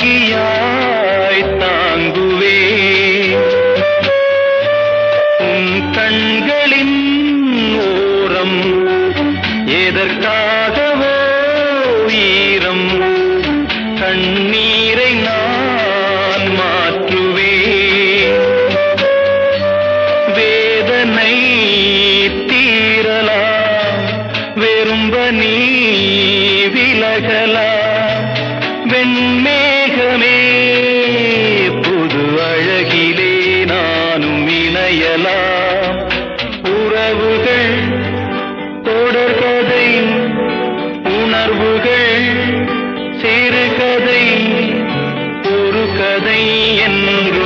தாங்கியாய் தாங்குவே உன் கண்களின் ஓரம் எதற்காகவோ ஈரம் கண்ணீரை நான் மாற்றுவே. வேதனை தீரலா வெறும்ப நீ விலகலா அணையலாம் உறவுகள் தொடர்கதை உணர்வுகள் சிறுகதை ஒரு கதை என்று